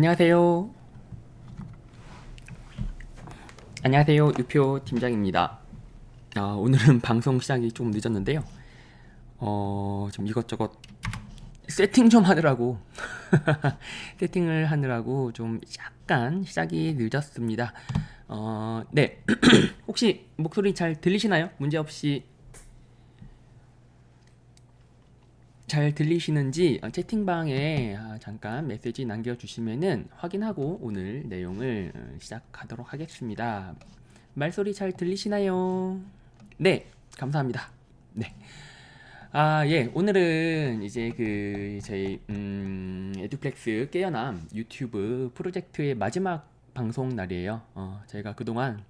안녕하세요. 안녕하세요. 유표 팀장입니다. 아, 오늘은 방송 시작이 좀 늦었는데요. 어, 좀 이것저것 세팅 좀 하느라고 세팅을 하느라고 좀 약간 시작이 늦었습니다. 어, 네. 혹시 목소리 잘 들리시나요? 문제 없이 잘 들리시는지 어, 채팅방에 아, 잠깐 메시지 남겨주시면은 확인하고 오늘 내용을 어, 시작하도록 하겠습니다. 말소리 잘 들리시나요? 네, 감사합니다. 네. 아, 예. 오늘은 이제 그 저희 음, 에듀플렉스 깨어남 유튜브 프로젝트의 마지막 방송 날이에요. 어, 저희가 그동안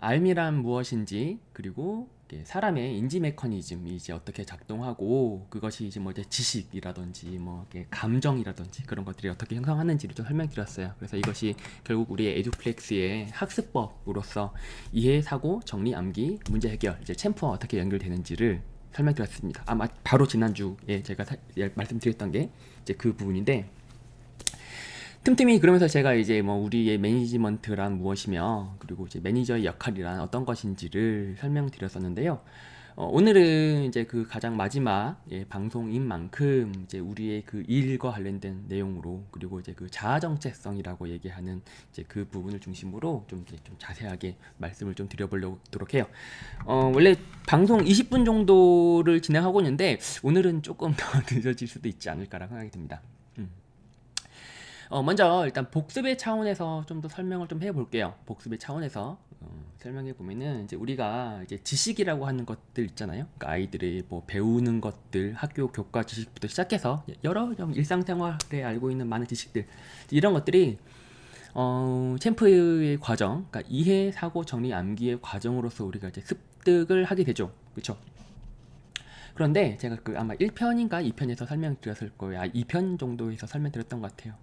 알미란 무엇인지 그리고 사람의 인지 메커니즘이 이제 어떻게 작동하고 그것이 이제 뭐 이제 지식이라든지 뭐 이렇게 감정이라든지 그런 것들이 어떻게 형성하는지를 좀 설명드렸어요. 그래서 이것이 결국 우리의 에듀플렉스의 학습법으로서 이해, 사고, 정리, 암기, 문제 해결, 이제 챔프와 어떻게 연결되는지를 설명드렸습니다. 아마 바로 지난주에 제가 사- 예, 말씀드렸던 게 이제 그 부분인데 틈틈이 그러면서 제가 이제 뭐 우리의 매니지먼트란 무엇이며 그리고 이제 매니저의 역할이란 어떤 것인지를 설명드렸었는데요. 어, 오늘은 이제 그 가장 마지막 예, 방송인 만큼 이제 우리의 그 일과 관련된 내용으로 그리고 이제 그 자아 정체성이라고 얘기하는 이제 그 부분을 중심으로 좀, 좀 자세하게 말씀을 좀 드려보도록 해요. 어, 원래 방송 20분 정도를 진행하고 있는데 오늘은 조금 더 늦어질 수도 있지 않을까라는 생각이 듭니다. 음. 어, 먼저 일단 복습의 차원에서 좀 더 설명을 좀 해볼게요. 복습의 차원에서 어, 설명해 보면은 이제 우리가 이제 지식이라고 하는 것들 있잖아요. 그러니까 아이들이 뭐 배우는 것들, 학교 교과 지식부터 시작해서 여러 좀 일상생활에 알고 있는 많은 지식들 이런 것들이 어, 챔프의 과정, 그러니까 이해, 사고, 정리, 암기의 과정으로서 우리가 이제 습득을 하게 되죠. 그렇죠? 그런데 제가 그 아마 1편인가 2편에서 설명드렸을 거예요. 아, 2편 정도에서 설명드렸던 것 같아요.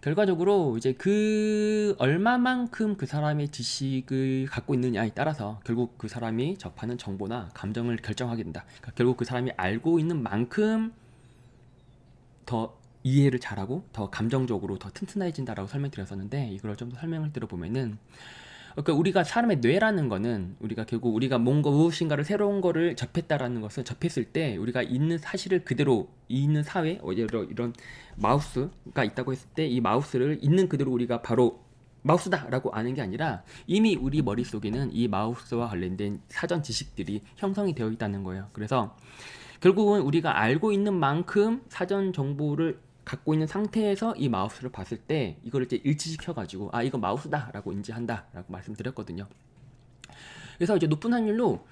결과적으로 이제 그 얼마만큼 그 사람의 지식을 갖고 있느냐에 따라서 결국 그 사람이 접하는 정보나 감정을 결정하게 된다. 그러니까 결국 그 사람이 알고 있는 만큼 더 이해를 잘하고 더 감정적으로 더 튼튼해진다라고 설명드렸었는데 이걸 좀 더 설명을 들어보면은 그러니까 우리가 사람의 뇌라는 거는 우리가 결국 우리가 뭔가 무엇인가를 새로운 거를 접했다라는 것은 접했을 때 우리가 있는 사실을 그대로 있는 사회 어, 예를 들어 이런 마우스가 있다고 했을 때 이 마우스를 있는 그대로 우리가 바로 마우스다라고 아는 게 아니라 이미 우리 머릿속에는 이 마우스와 관련된 사전 지식들이 형성이 되어 있다는 거예요. 그래서 결국은 우리가 알고 있는 만큼 사전 정보를 갖고 있는 상태에서 이 마우스를 봤을 때 이거를 이제 일치시켜 가지고 아 이거 마우스다라고 인지한다라고 말씀드렸거든요. 그래서 이제 높은 확률로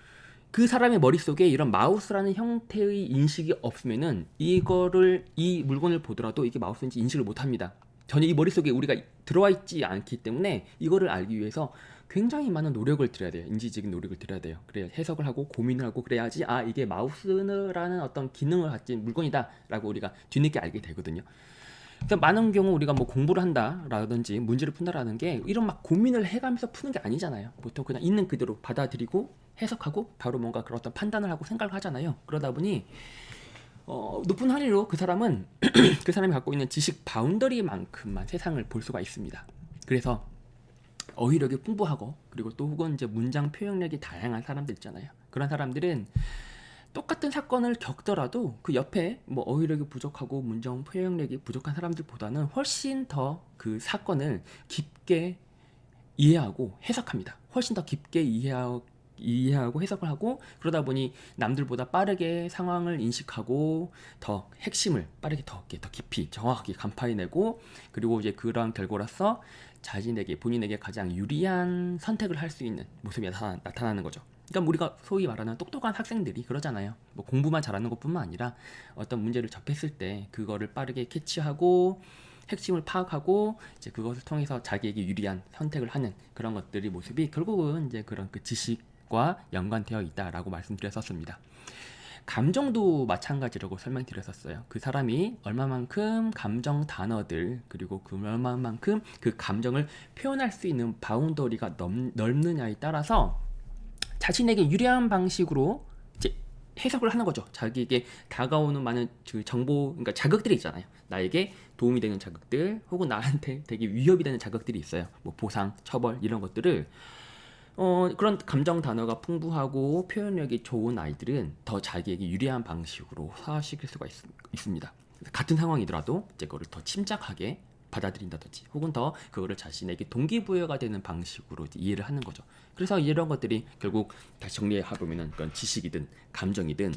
그 사람의 머릿속에 이런 마우스라는 형태의 인식이 없으면은 이거를 이 물건을 보더라도 이게 마우스인지 인식을 못 합니다. 전혀 이 머릿속에 우리가 들어와 있지 않기 때문에 이거를 알기 위해서 굉장히 많은 노력을 들여야 돼요. 인지적인 노력을 들여야 돼요. 그래야 해석을 하고 고민을 하고 그래야지 아 이게 마우스라는 어떤 기능을 가진 물건이다라고 우리가 뒤늦게 알게 되거든요. 그래서 많은 경우 우리가 뭐 공부를 한다라든지 문제를 푼다라는 게 이런 막 고민을 해가면서 푸는 게 아니잖아요. 보통 그냥 있는 그대로 받아들이고 해석하고 바로 뭔가 그런 어떤 판단을 하고 생각을 하잖아요. 그러다 보니 어, 높은 확률로 그 사람은 그 사람이 갖고 있는 지식 바운더리만큼만 세상을 볼 수가 있습니다. 그래서 어휘력이 풍부하고 그리고 또 혹은 이제 문장 표현력이 다양한 사람들 있잖아요. 그런 사람들은 똑같은 사건을 겪더라도 그 옆에 뭐 어휘력이 부족하고 문장 표현력이 부족한 사람들보다는 훨씬 더 그 사건을 깊게 이해하고 해석합니다. 훨씬 더 깊게 이해하고 이해하고 해석을 하고 그러다 보니 남들보다 빠르게 상황을 인식하고 더 핵심을 빠르게 더, 더 깊이 정확하게 간파해내고 그리고 이제 그런 결과로서 자신에게 본인에게 가장 유리한 선택을 할 수 있는 모습이 나타나, 나타나 는 거죠. 그러니까 우리가 소위 말하는 똑똑한 학생들이 그러잖아요. 뭐 공부만 잘하는 것뿐만 아니라 어떤 문제를 접했을 때 그거를 빠르게 캐치하고 핵심을 파악하고 이제 그것을 통해서 자기에게 유리한 선택을 하는 그런 것들이 모습이 결국은 이제 그런 그 지식과 연관되어 있다라고 말씀드렸었습니다. 감정도 마찬가지라고 설명드렸었어요. 그 사람이 얼마만큼 감정 단어들 그리고 그 얼마만큼 그 감정을 표현할 수 있는 바운더리가 넓, 넓느냐에 따라서 자신에게 유리한 방식으로 이제 해석을 하는 거죠. 자기에게 다가오는 많은 그 정보, 그러니까 자극들이 있잖아요. 나에게 도움이 되는 자극들, 혹은 나한테 되게 위협이 되는 자극들이 있어요. 뭐 보상, 처벌 이런 것들을 어, 그런 감정 단어가 풍부하고 표현력이 좋은 아이들은 더 자기에게 유리한 방식으로 소화시킬 수가 있, 있습니다. 같은 상황이더라도 이제 그거를 더 침착하게 받아들인다든지 혹은 더 그거를 자신에게 동기부여가 되는 방식으로 이해를 하는 거죠. 그래서 이런 것들이 결국 다시 정리해 보면은 그런 지식이든 감정이든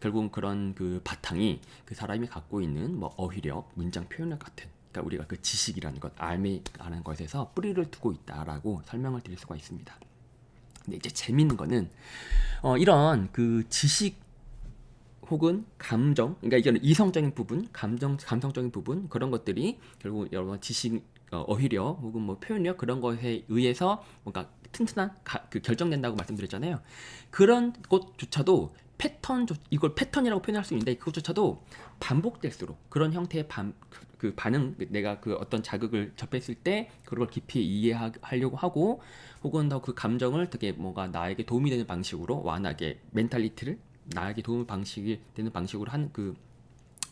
결국은 그런 그 바탕이 그 사람이 갖고 있는 뭐 어휘력, 문장 표현력 같은 그러니까 우리가 그 지식이라는 것, 알미라는 것에서 뿌리를 두고 있다라고 설명을 드릴 수가 있습니다. 근데 이제 재밌는 거는 어, 이런 그 지식 혹은 감정, 그러니까 이거는 이성적인 부분, 감정, 감성적인 부분 그런 것들이 결국 여러 지식, 어, 어휘력 혹은 뭐 표현력 그런 것에 의해서 뭔가 튼튼한 가, 그 결정된다고 말씀드렸잖아요. 그런 것조차도 패턴, 이걸 패턴이라고 표현할 수 있는데 그것조차도 반복될수록 그런 형태의 반, 그 반응, 내가 그 어떤 자극을 접했을 때 그걸 깊이 이해하려고 하고 혹은 더 그 감정을 되게 뭔가 나에게 도움이 되는 방식으로 완하게 멘탈리티를 나에게 도움 방식이 되는 방식으로 하는 그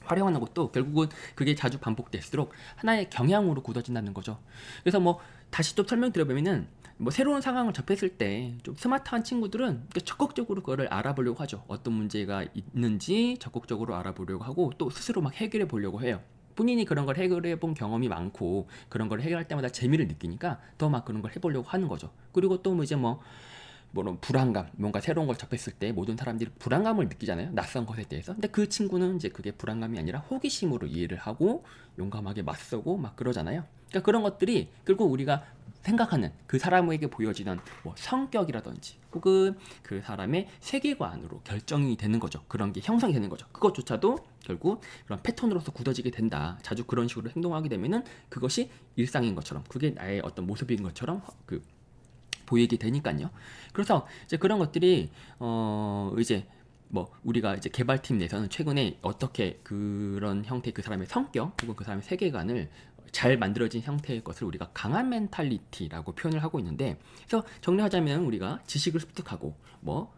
활용하는 것도 결국은 그게 자주 반복될수록 하나의 경향으로 굳어진다는 거죠. 그래서 뭐 다시 좀 설명드려보면은 뭐 새로운 상황을 접했을 때 좀 스마트한 친구들은 적극적으로 그거를 알아보려고 하죠. 어떤 문제가 있는지 적극적으로 알아보려고 하고 또 스스로 막 해결해 보려고 해요. 본인이 그런 걸 해결해 본 경험이 많고 그런 걸 해결할 때마다 재미를 느끼니까 더 막 그런 걸 해보려고 하는 거죠. 그리고 또뭐 이제 뭐 뭐런 불안감, 뭔가 새로운 걸 접했을 때 모든 사람들이 불안감을 느끼잖아요. 낯선 것에 대해서. 근데 그 친구는 이제 그게 불안감이 아니라 호기심으로 이해를 하고 용감하게 맞서고 막 그러잖아요. 그러니까 그런 것들이 결국 우리가 생각하는 그 사람에게 보여지는 뭐 성격이라든지 혹은 그 사람의 세계관으로 결정이 되는 거죠. 그런 게 형성이 되는 거죠. 그것조차도 결국 그런 패턴으로서 굳어지게 된다. 자주 그런 식으로 행동하게 되면은 그것이 일상인 것처럼 그게 나의 어떤 모습인 것처럼 그 보이게 되니까요. 그래서 이제 그런 것들이 어 이제 뭐 우리가 이제 개발팀 내에서는 최근에 어떻게 그런 형태 그 사람의 성격 혹은 그 사람의 세계관을 잘 만들어진 형태의 것을 우리가 강한 멘탈리티라고 표현을 하고 있는데 그래서 정리하자면 우리가 지식을 습득하고 뭐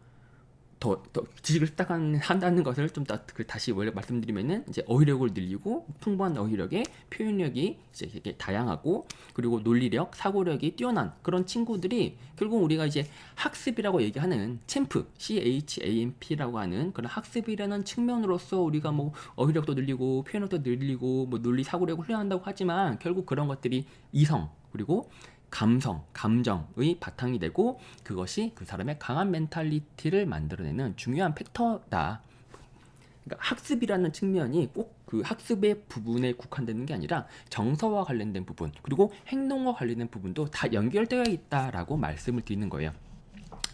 더, 더 지식을 습득한다는 것을 좀더그 다시 원래 말씀드리면은 이제 어휘력을 늘리고 풍부한 어휘력에 표현력이 이제 이렇게 다양하고 그리고 논리력, 사고력이 뛰어난 그런 친구들이 결국 우리가 이제 학습이라고 얘기하는 챔프, C H A M P라고 하는 그런 학습이라는 측면으로서 우리가 뭐 어휘력도 늘리고 표현력도 늘리고 뭐 논리, 사고력을 훈련한다고 하지만 결국 그런 것들이 이성 그리고 감성, 감정의 바탕이 되고 그것이 그 사람의 강한 멘탈리티를 만들어내는 중요한 팩터다. 그러니까 학습이라는 측면이 꼭 그 학습의 부분에 국한되는 게 아니라 정서와 관련된 부분 그리고 행동과 관련된 부분도 다 연결되어 있다라고 말씀을 드리는 거예요.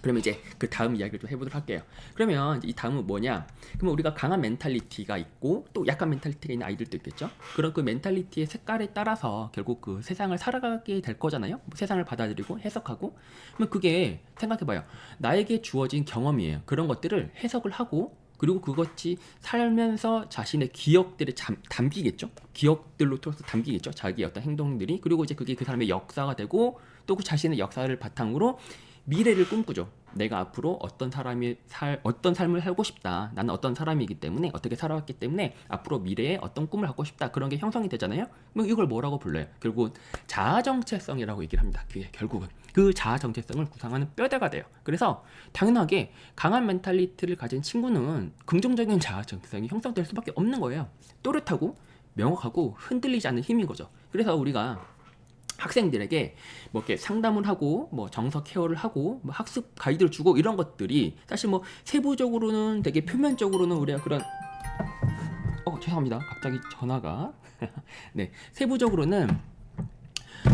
그러면 이제 그 다음 이야기를 좀 해보도록 할게요. 그러면 이 다음은 뭐냐? 그러면 우리가 강한 멘탈리티가 있고 또 약간 멘탈리티가 있는 아이들도 있겠죠. 그런 그 멘탈리티의 색깔에 따라서 결국 그 세상을 살아가게 될 거잖아요. 뭐 세상을 받아들이고 해석하고. 그러면 그게 생각해봐요. 나에게 주어진 경험이에요. 그런 것들을 해석을 하고 그리고 그것이 살면서 자신의 기억들에 잠, 담기겠죠. 기억들로 통해서 담기겠죠. 자기의 어떤 행동들이 그리고 이제 그게 그 사람의 역사가 되고 또 그 자신의 역사를 바탕으로 미래를 꿈꾸죠. 내가 앞으로 어떤 사람이 살 어떤 삶을 살고 싶다. 나는 어떤 사람이기 때문에 어떻게 살아왔기 때문에 앞으로 미래에 어떤 꿈을 갖고 싶다. 그런 게 형성이 되잖아요. 그럼 이걸 뭐라고 불러요? 결국 자아 정체성이라고 얘기를 합니다. 그게 결국은 그 자아 정체성을 구상하는 뼈대가 돼요. 그래서 당연하게 강한 멘탈리티를 가진 친구는 긍정적인 자아 정체성이 형성될 수밖에 없는 거예요. 또렷하고 명확하고 흔들리지 않는 힘인 거죠. 그래서 우리가 학생들에게 뭐 이렇게 상담을 하고 뭐 정서 케어를 하고 뭐 학습 가이드를 주고 이런 것들이 사실 뭐 세부적으로는 되게 표면적으로는 우리가 그런 어 죄송합니다. 갑자기 전화가. 네. 세부적으로는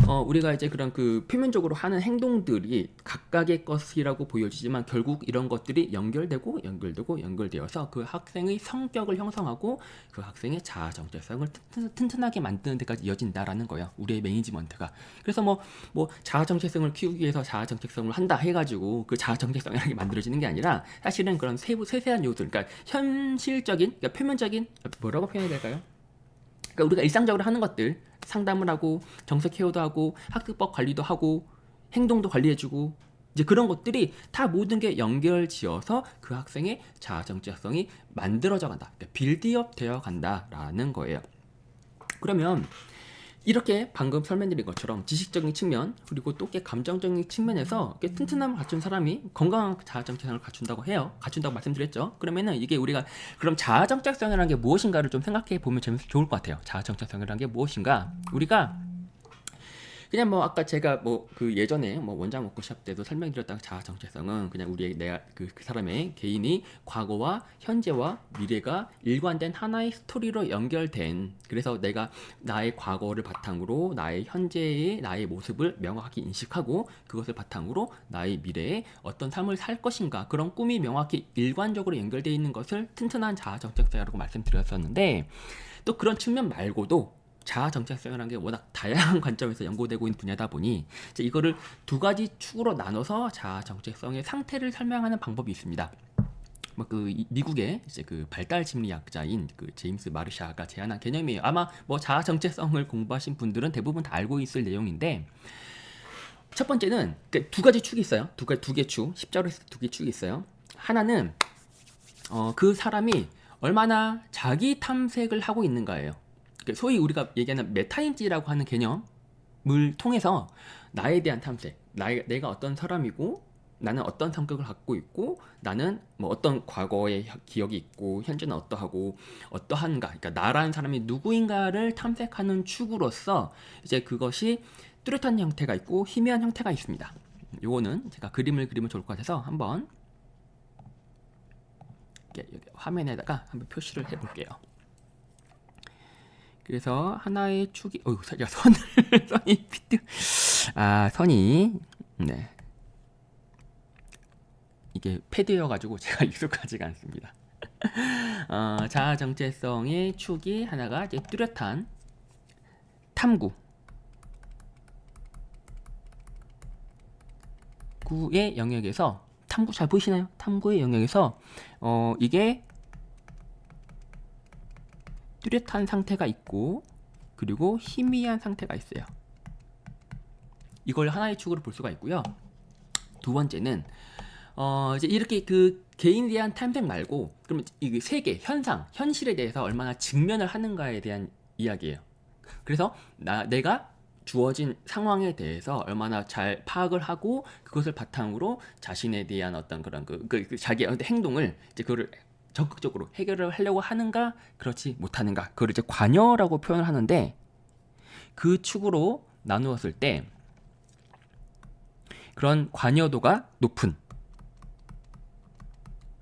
어, 우리가 이제 그런 그 표면적으로 하는 행동들이 각각의 것이라고 보여지지만 결국 이런 것들이 연결되고 연결되고 연결되어서 그 학생의 성격을 형성하고 그 학생의 자아 정체성을 튼튼, 튼튼 하게 만드는 데까지 이어진다라는 거예요. 우리의 매니지먼트가. 그래서 뭐, 뭐 자아 정체성을 키우기 위해서 자아 정체성을 한다 해가지고 그 자아 정체성이라는 게 만들어지는 게 아니라 사실은 그런 세부, 세세한 요소, 그러니까 현실적인, 그러니까 표면적인, 뭐라고 표현해야 될까요? 그러니까 우리가 일상적으로 하는 것들 상담을 하고 정서 케어도 하고 학습법 관리도 하고 행동도 관리해주고 이제 그런 것들이 다 모든 게 연결지어서 그 학생의 자아 정체성이 만들어져 간다. 그러니까 빌드업 되어 간다라는 거예요. 그러면 이렇게 방금 설명드린 것처럼 지식적인 측면 그리고 또 꽤 감정적인 측면에서 꽤 튼튼함을 갖춘 사람이 건강한 자아정체성을 갖춘다고 해요. 갖춘다고 말씀드렸죠. 그러면은 이게 우리가 그럼 자아정체성이라는 게 무엇인가를 좀 생각해 보면 재밌 좋을 것 같아요. 자아정체성이라는 게 무엇인가? 우리가 그냥 뭐 아까 제가 뭐 그 예전에 뭐 원장 워크숍 때도 설명드렸던 자아 정체성은 그냥 우리의 내가 그, 그 사람의 개인이 과거와 현재와 미래가 일관된 하나의 스토리로 연결된 그래서 내가 나의 과거를 바탕으로 나의 현재의 나의 모습을 명확하게 인식하고 그것을 바탕으로 나의 미래에 어떤 삶을 살 것인가 그런 꿈이 명확히 일관적으로 연결되어 있는 것을 튼튼한 자아 정체성이라고 말씀드렸었는데 또 그런 측면 말고도 자아 정체성이라는 게 워낙 다양한 관점에서 연구되고 있는 분야다 보니 이제 이거를 두 가지 축으로 나눠서 자아 정체성의 상태를 설명하는 방법이 있습니다. 뭐그 미국의 이제 그 발달 심리학자인 그 제임스 마르샤가 제안한 개념이에요. 아마 뭐 자아 정체성을 공부하신 분들은 대부분 다 알고 있을 내용인데 첫 번째는 그두 가지 축이 있어요. 두개두개 축, 십자로 했을 때두개 축이 있어요. 하나는 어, 그 사람이 얼마나 자기 탐색을 하고 있는가예요. 그 소위 우리가 얘기하는 메타인지라고 하는 개념을 통해서 나에 대한 탐색, 나의, 내가 어떤 사람이고 나는 어떤 성격을 갖고 있고 나는 뭐 어떤 과거의 혀- 기억이 있고 현재는 어떠하고 어떠한가 그러니까 나라는 사람이 누구인가를 탐색하는 축으로서 이제 그것이 뚜렷한 형태가 있고 희미한 형태가 있습니다. 요거는 제가 그림을 그리면 좋을 것 같아서 한번 화면에다가 한번 표시를 해볼게요. 그래서 하나의 축이 어휴 야 선을 선이 피트 아 선이 네 이게 패드여 가지고 제가 익숙하지가 않습니다. 어, 자아 정체성의 축이 하나가 이제 뚜렷한 탐구 구의 영역에서 탐구 잘 보이시나요? 탐구의 영역에서 어 이게 뚜렷한 상태가 있고 그리고 희미한 상태가 있어요. 이걸 하나의 축으로 볼 수가 있고요. 두 번째는 어 이제 이렇게 그 개인에 대한 탐색 말고 그러면 이게 세계 현상 현실에 대해서 얼마나 직면을 하는가에 대한 이야기예요. 그래서 나 내가 주어진 상황에 대해서 얼마나 잘 파악을 하고 그것을 바탕으로 자신에 대한 어떤 그런 그, 그, 그 어떤 행동을 이제 그거를 적극적으로 해결을 하려고 하는가 그렇지 못하는가 그걸 이제 관여라고 표현을 하는데 그 축으로 나누었을 때 그런 관여도가 높은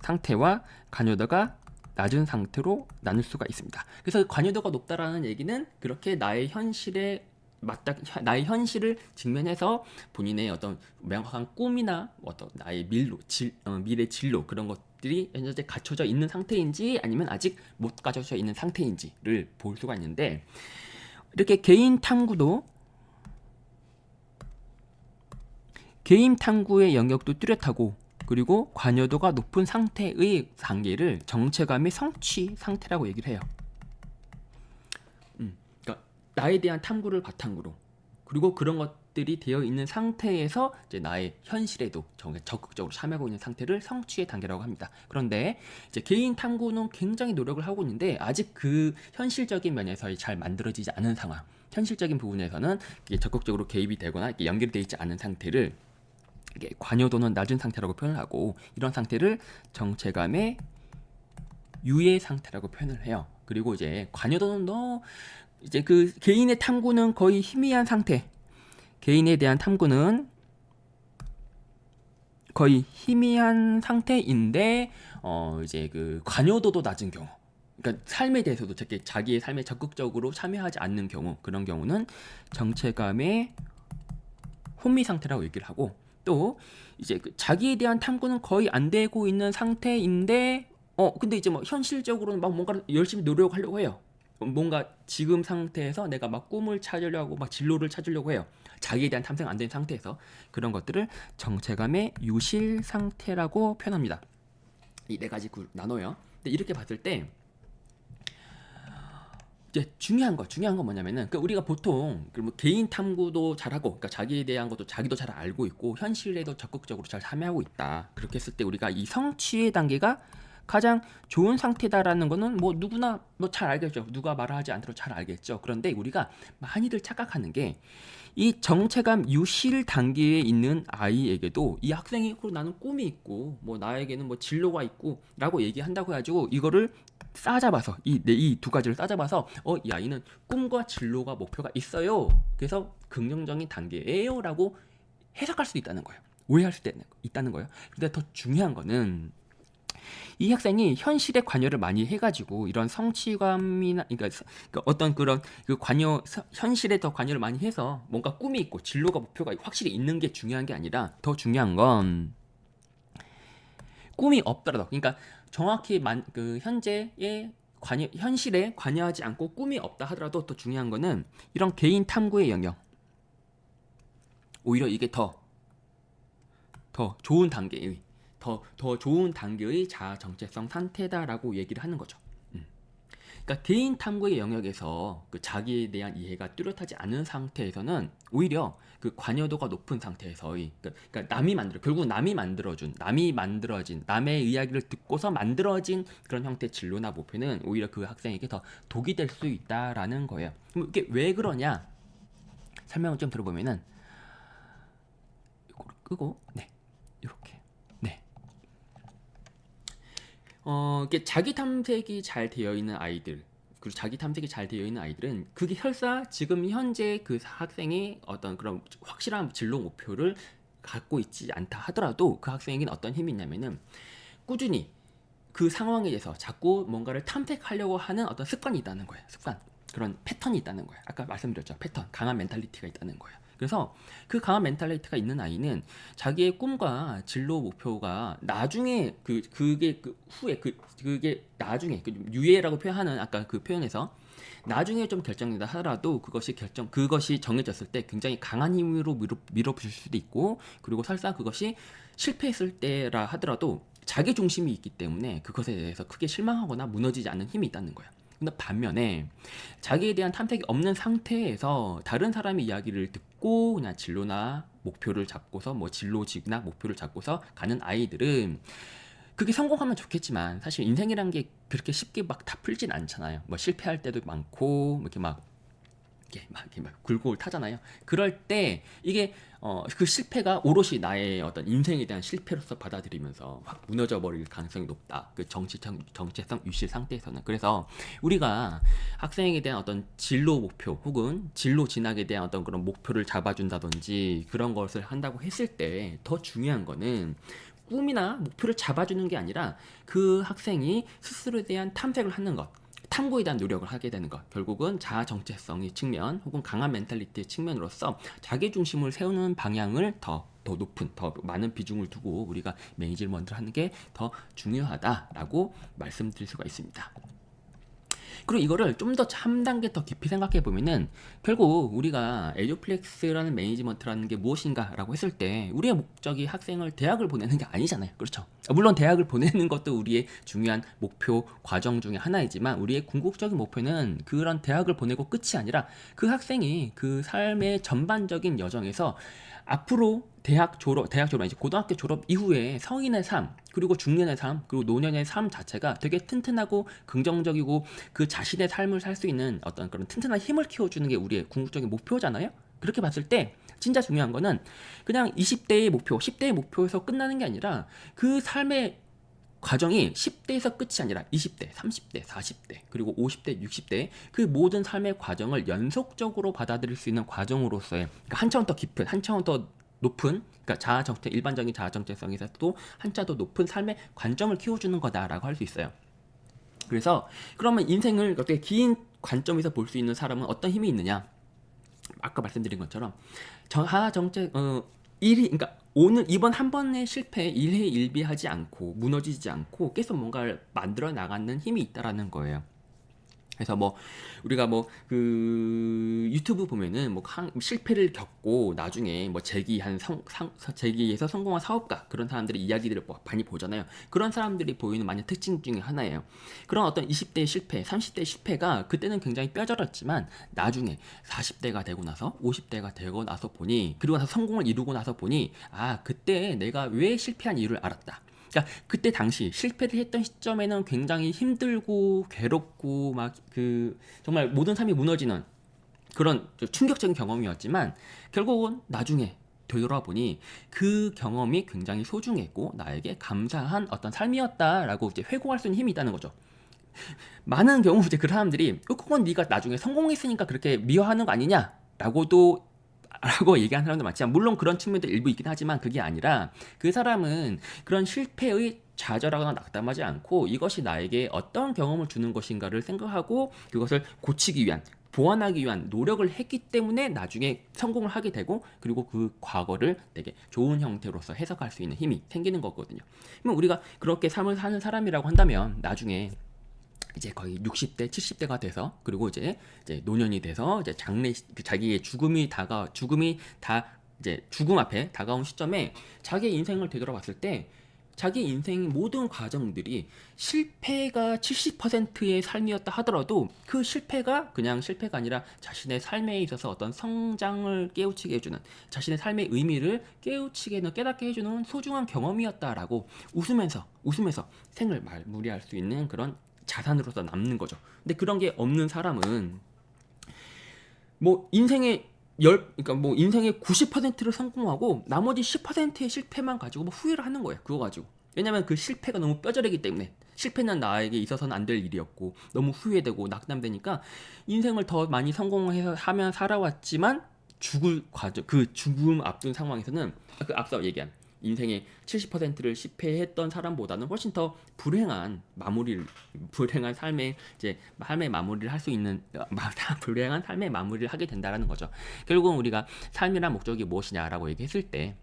상태와 관여도가 낮은 상태로 나눌 수가 있습니다. 그래서 관여도가 높다라는 얘기는 그렇게 나의 현실에 맞다 나의 현실을 직면해서 본인의 어떤 명확한 꿈이나 어떤 나의 밀로 질, 어, 미래 진로 그런 것들이 현재 갖춰져 있는 상태인지 아니면 아직 못 갖춰져 있는 상태인지를 볼 수가 있는데 이렇게 개인 탐구도 개인 탐구의 영역도 뚜렷하고 그리고 관여도가 높은 상태의 단계를 정체감의 성취 상태라고 얘기를 해요. 나에 대한 탐구를 바탕으로 그리고 그런 것들이 되어 있는 상태에서 이제 나의 현실에도 정- 적극적으로 참여하고 있는 상태를 성취의 단계라고 합니다. 그런데 이제 개인 탐구는 굉장히 노력을 하고 있는데 아직 그 현실적인 면에서 잘 만들어지지 않은 상황, 현실적인 부분에서는 적극적으로 개입이 되거나 연결되어 있지 않은 상태를 관여도는 낮은 상태라고 표현을 하고 이런 상태를 정체감의 유예 상태라고 표현을 해요. 그리고 이제 관여도는 너 이제 그 개인의 탐구는 거의 희미한 상태. 개인에 대한 탐구는 거의 희미한 상태인데 어 이제 그 관여도도 낮은 경우. 그러니까 삶에 대해서도 자기 자기의 삶에 적극적으로 참여하지 않는 경우 그런 경우는 정체감의 혼미 상태라고 얘기를 하고 또 이제 그 자기에 대한 탐구는 거의 안 되고 있는 상태인데 어 근데 이제 뭐 현실적으로는 막 뭔가 열심히 노력하려고 해요. 뭔가 지금 상태에서 내가 막 꿈을 찾으려고 막 진로를 찾으려고 해요. 자기에 대한 탐색 안 된 상태에서 그런 것들을 정체감의 유실 상태라고 표현합니다. 이 네 가지 구 나눠요. 근데 이렇게 봤을 때 이제 중요한 거 중요한 건 뭐냐면은 그 우리가 보통 그뭐 개인 탐구도 잘하고 그러니까 자기에 대한 것도 자기도 잘 알고 있고 현실에도 적극적으로 잘 참여하고 있다 그렇게 했을 때 우리가 이 성취의 단계가 가장 좋은 상태다라는 거는 뭐 누구나 뭐 잘 알겠죠 누가 말을 하지 않도록 잘 알겠죠 그런데 우리가 많이들 착각하는 게 이 정체감 유실 단계에 있는 아이에게도 이 학생이 그리고 나는 꿈이 있고 뭐 나에게는 뭐 진로가 있고라고 얘기한다고 해가지고 이거를 싸잡아서 이네 가지를 싸잡아서 어 이 아이는 꿈과 진로가 목표가 있어요. 그래서 긍정적인 단계예요라고 해석할 수도 있다는 거예요. 오해할 수도 있다는 거예요. 근데 더 중요한 거는 이 학생이 현실에 관여를 많이 해가지고 이런 성취감이나 그러니까, 서- 그러니까 어떤 그런 그 관여 서- 현실에 더 관여를 많이 해서 뭔가 꿈이 있고 진로가 목표가 확실히 있는 게 중요한 게 아니라 더 중요한 건 꿈이 없더라도 그러니까 정확히 만, 그 현재의 관여 현실에 관여하지 않고 꿈이 없다 하더라도 더 중요한 거는 이런 개인 탐구의 영역. 오히려 이게 더 더 좋은 단계의 더, 더 좋은 단계의 자아 정체성 상태다라고 얘기를 하는 거죠. 음. 그러니까 개인 탐구의 영역에서 그 자기에 대한 이해가 뚜렷하지 않은 상태에서는 오히려 그 관여도가 높은 상태에서의 그러니까, 그러니까 남이 만들어 결국 남이 만들어준 남이 만들어진 남의 이야기를 듣고서 만들어진 그런 형태의 진로나 목표는 오히려 그 학생에게 더 독이 될 수 있다라는 거예요. 그럼 이게 왜 그러냐? 설명을 좀 들어보면은 이거를 끄고 네 이렇게 네. 어, 이게 자기 탐색이 잘 되어 있는 아이들, 그리고 자기 탐색이 잘 되어 있는 아이들은 그게 설사 지금 현재 그 학생이 어떤 그런 확실한 진로 목표를 갖고 있지 않다 하더라도 그 학생에게는 어떤 힘이 있냐면은 꾸준히 그 상황에 대해서 자꾸 뭔가를 탐색하려고 하는 어떤 습관이 있다는 거예요. 습관. 그런 패턴이 있다는 거예요. 아까 말씀드렸죠. 패턴. 강한 멘탈리티가 있다는 거예요. 그래서 그 강한 멘탈리티가 있는 아이는 자기의 꿈과 진로 목표가 나중에 그 그게 그 후에 그 그게 나중에 그 유예라고 표현하는 아까 그 표현에서 나중에 좀 결정된다 하더라도 그것이 결정 그것이 정해졌을 때 굉장히 강한 힘으로 밀어 밀어붙일 수도 있고 그리고 설사 그것이 실패했을 때라 하더라도 자기 중심이 있기 때문에 그것에 대해서 크게 실망하거나 무너지지 않는 힘이 있다는 거야. 근데 반면에 자기에 대한 탐색이 없는 상태에서 다른 사람의 이야기를 듣고 그냥 진로나 목표를 잡고서 뭐 진로직이나 목표를 잡고서 가는 아이들은 그게 성공하면 좋겠지만 사실 인생이란 게 그렇게 쉽게 막 다 풀진 않잖아요. 뭐 실패할 때도 많고 뭐 이렇게 막 이렇게 막 이렇게 막 굴곡을 타잖아요. 그럴 때 이게 어 그 실패가 오롯이 나의 어떤 인생에 대한 실패로서 받아들이면서 확 무너져 버릴 가능성이 높다. 그 정치적 정체성 유실 상태에서는 그래서 우리가 학생에게 대한 어떤 진로 목표 혹은 진로 진학에 대한 어떤 그런 목표를 잡아준다든지 그런 것을 한다고 했을 때 더 중요한 거는 꿈이나 목표를 잡아주는 게 아니라 그 학생이 스스로에 대한 탐색을 하는 것. 탐구에 대한 노력을 하게 되는 것. 결국은 자아 정체성의 측면 혹은 강한 멘탈리티의 측면으로서 자기 중심을 세우는 방향을 더, 더 높은, 더 많은 비중을 두고 우리가 매니지먼트를 하는 게 더 중요하다라고 말씀드릴 수가 있습니다. 그리고 이거를 좀더한 단계 더 깊이 생각해 보면은 결국 우리가 에듀플렉스라는 매니지먼트라는 게 무엇인가라고 했을 때 우리의 목적이 학생을 대학을 보내는 게 아니잖아요. 그렇죠? 물론 대학을 보내는 것도 우리의 중요한 목표 과정 중에 하나이지만 우리의 궁극적인 목표는 그런 대학을 보내고 끝이 아니라 그 학생이 그 삶의 전반적인 여정에서 앞으로 대학 졸업, 대학 졸업, 이제 고등학교 졸업 이후에 성인의 삶, 그리고 중년의 삶, 그리고 노년의 삶 자체가 되게 튼튼하고 긍정적이고 그 자신의 삶을 살 수 있는 어떤 그런 튼튼한 힘을 키워주는 게 우리의 궁극적인 목표잖아요? 그렇게 봤을 때 진짜 중요한 거는 그냥 20대의 목표, 10대의 목표에서 끝나는 게 아니라 그 삶의 과정이 10대에서 끝이 아니라 20대, 30대, 40대, 그리고 50대, 60대 그 모든 삶의 과정을 연속적으로 받아들일 수 있는 과정으로서의 그러니까 한 차원 더 깊은, 한 차원 더 높은 그러니까 자아 정체 일반적인 자아 정체성에서도 한차 더 높은 삶의 관점을 키워주는 거다라고 할 수 있어요. 그래서 그러면 인생을 어떻게 긴 관점에서 볼 수 있는 사람은 어떤 힘이 있느냐? 아까 말씀드린 것처럼 자아 정체 어 일이 그러니까 오늘 이번 한 번의 실패에 일해 일비하지 않고 무너지지 않고 계속 뭔가를 만들어 나가는 힘이 있다라는 거예요. 그래서 뭐 우리가 뭐 그 유튜브 보면은 뭐 한- 실패를 겪고 나중에 뭐 재기한 성, 상, 재기에서 성공한 사업가 그런 사람들의 이야기들을 뭐 많이 보잖아요. 그런 사람들이 보이는 많은 특징 중에 하나예요. 그런 어떤 20대 실패, 30대 실패가 그때는 굉장히 뼈저렸지만 나중에 40대가 되고 나서 50대가 되고 나서 보니 그리고 나서 성공을 이루고 나서 보니 아 그때 내가 왜 실패한 이유를 알았다. 그러니까 그때 당시 실패를 했던 시점에는 굉장히 힘들고 괴롭고 막 그 정말 모든 삶이 무너지는 그런 충격적인 경험이었지만 결국은 나중에 되돌아보니 그 경험이 굉장히 소중했고 나에게 감사한 어떤 삶이었다라고 이제 회고할 수 있는 힘이 있다는 거죠. 많은 경우 이제 그 사람들이 어, 그건 네가 나중에 성공했으니까 그렇게 미워하는 거 아니냐라고도 라고 얘기하는 사람도 많지만 물론 그런 측면도 일부 있긴 하지만 그게 아니라 그 사람은 그런 실패의 좌절하거나 낙담하지 않고 이것이 나에게 어떤 경험을 주는 것인가를 생각하고 그것을 고치기 위한 보완하기 위한 노력을 했기 때문에 나중에 성공을 하게 되고 그리고 그 과거를 되게 좋은 형태로서 해석할 수 있는 힘이 생기는 거거든요. 그러면 우리가 그렇게 삶을 사는 사람이라고 한다면 나중에 이제 거의 60대, 70대가 돼서 그리고 이제 이제 노년이 돼서 이제 장래 그 자기의 죽음이 다가 죽음이 다 이제 죽음 앞에 다가온 시점에 자기의 인생을 되돌아봤을 때 자기 인생 모든 과정들이 실패가 70%의 삶이었다 하더라도 그 실패가 그냥 실패가 아니라 자신의 삶에 있어서 어떤 성장을 깨우치게 해주는 자신의 삶의 의미를 깨우치게 는 깨닫게 해주는 소중한 경험이었다라고 웃으면서 웃으면서 생을 마무리할 수 있는 그런 자산으로서 남는 거죠. 근데 그런 게 없는 사람은 뭐 인생의 열 그러니까 뭐 인생의 90%를 성공하고 나머지 10%의 실패만 가지고 뭐 후회를 하는 거예요. 그거 가지고. 왜냐면 그 실패가 너무 뼈저리기 때문에 실패는 나에게 있어서는 안 될 일이었고 너무 후회되고 낙담되니까 인생을 더 많이 성공해서 하면 살아왔지만 죽을 과정 그 죽음 앞둔 상황에서는 그 앞서 얘기한 인생의 70%를 실패했던 사람보다는 훨씬 더 불행한 마무리를 불행한 삶의 이제 삶의 마무리를 할 수 있는 어, 마- 불행한 삶의 마무리를 하게 된다라는 거죠. 결국은 우리가 삶이란 목적이 무엇이냐라고 얘기했을 때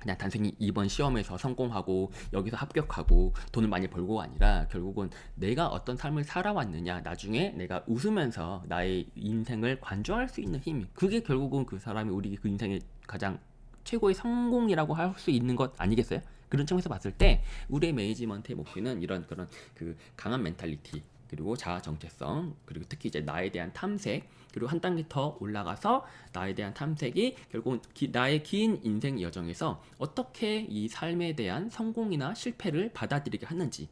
그냥 단순히 이번 시험에서 성공하고 여기서 합격하고 돈을 많이 벌고가 아니라 결국은 내가 어떤 삶을 살아왔느냐 나중에 내가 웃으면서 나의 인생을 관조할 수 있는 힘이 그게 결국은 그 사람이 우리 그 인생의 가장 최고의 성공이라고 할 수 있는 것 아니겠어요? 그런 측면에서 봤을 때 우리의 매니지먼트의 목표는 이런 그런 그 강한 멘탈리티 그리고 자아 정체성 그리고 특히 이제 나에 대한 탐색 그리고 한 단계 더 올라가서 나에 대한 탐색이 결국은 기- 나의 긴 인생 여정에서 어떻게 이 삶에 대한 성공이나 실패를 받아들이게 하는지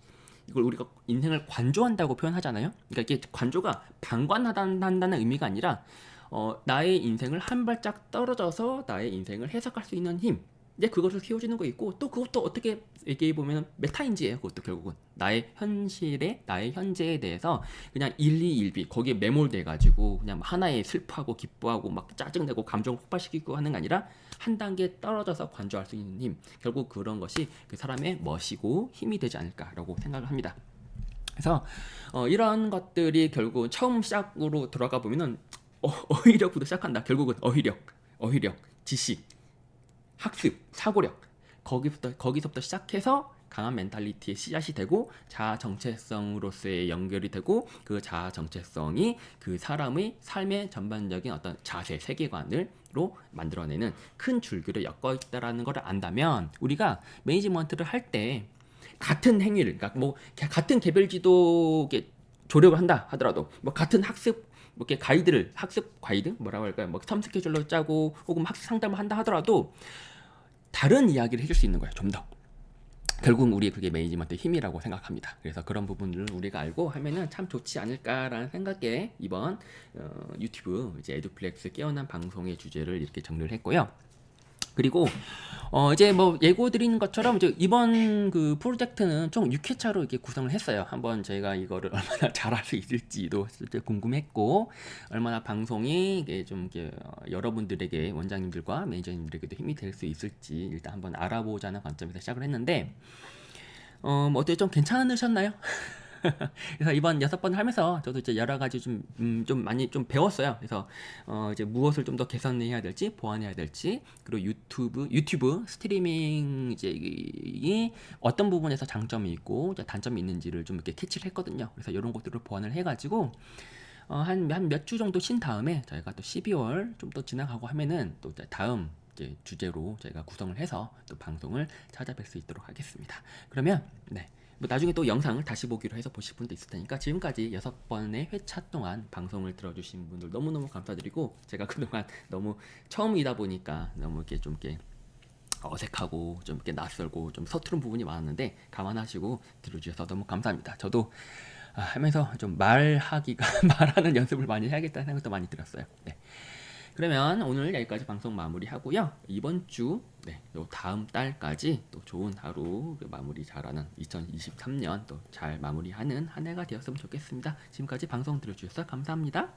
이걸 우리가 인생을 관조한다고 표현하잖아요. 그러니까 이게 관조가 방관한다는 의미가 아니라 어, 나의 인생을 한 발짝 떨어져서 나의 인생을 해석할 수 있는 힘. 이제 그것을 키워주는 거 있고 또 그것도 어떻게 얘기해 보면 메타인지예요. 그것도 결국은 나의 현실에 나의 현재에 대해서 그냥 일리일비 거기에 매몰돼 가지고 그냥 하나에 슬퍼하고 기뻐하고 막 짜증내고 감정 폭발시키고 하는 게 아니라 한 단계 떨어져서 관조할 수 있는 힘. 결국 그런 것이 그 사람의 멋이고 힘이 되지 않을까라고 생각을 합니다. 그래서 어, 이런 것들이 결국 처음 시작으로 들어가 보면은 어, 어휘력부터 시작한다. 결국은 어휘력, 어휘력, 지식, 학습, 사고력 거기부터 거기서부터 시작해서 강한 멘탈리티의 씨앗이 되고 자아 정체성으로서의 연결이 되고 그 자아 정체성이 그 사람의 삶의 전반적인 어떤 자세 세계관을로 만들어내는 큰 줄기를 엮어 있다라는 걸 안다면 우리가 매니지먼트를 할 때 같은 행위를 그러니까 뭐 개- 같은 개별지도 조력을 한다 하더라도 뭐 같은 학습 뭐 이렇게 가이드를 학습 가이드 뭐라고 할까요? 뭐텀 스케줄로 짜고 혹은 학습 상담을 한다 하더라도 다른 이야기를 해줄 수 있는 거예요. 좀 더. 결국 우리 그게 매니지먼트 힘이라고 생각합니다. 그래서 그런 부분들을 우리가 알고 하면은 참 좋지 않을까라는 생각에 이번 어, 유튜브 이제 에듀플렉스 깨어난 방송의 주제를 이렇게 정리를 했고요. 그리고 어 이제 뭐 예고 드리는 것처럼 이제 이번 그 프로젝트는 총 6회차로 이렇게 구성을 했어요. 한번 저희가 이거를 얼마나 잘할 수 있을지도 궁금했고 얼마나 방송이 좀 어, 여러분들에게 원장님들과 매니저님들에게도 힘이 될 수 있을지 일단 한번 알아보자는 관점에서 시작을 했는데 어 뭐 어떻게 좀 괜찮으셨나요? 그래서 이번 여섯 번 하면서 저도 이제 여러 가지 좀, 음, 좀 많이 좀 배웠어요. 그래서 어, 이제 무엇을 좀 더 개선해야 될지, 보완해야 될지, 그리고 유튜브, 유튜브 스트리밍 이제 이 어떤 부분에서 장점이 있고 단점이 있는지를 좀 이렇게 캐치를 했거든요. 그래서 이런 것들을 보완을 해가지고 어, 한 한 몇 주 정도 쉰 다음에 저희가 또 12월 좀 더 지나가고 하면은 또 다음 주제로 저희가 구성을 해서 또 방송을 찾아뵐 수 있도록 하겠습니다. 그러면 네. 뭐 나중에 또 영상을 다시 보기로 해서 보실 분도 있을 테니까 지금까지 여섯 번의 회차 동안 방송을 들어주신 분들 너무너무 감사드리고 제가 그동안 너무 처음이다 보니까 너무 이렇게 좀 이렇게 어색하고 좀 이렇게 낯설고 좀 서투른 부분이 많았는데 감안하시고 들어주셔서 너무 감사합니다. 저도 아, 하면서 좀 말하기가 말하는 연습을 많이 해야겠다는 생각도 많이 들었어요. 네. 그러면 오늘 여기까지 방송 마무리하고요. 이번 주, 네, 요 다음 달까지 또 좋은 하루 그 마무리 잘하는 2023년 또 잘 마무리하는 한 해가 되었으면 좋겠습니다. 지금까지 방송 들어주셔서 감사합니다.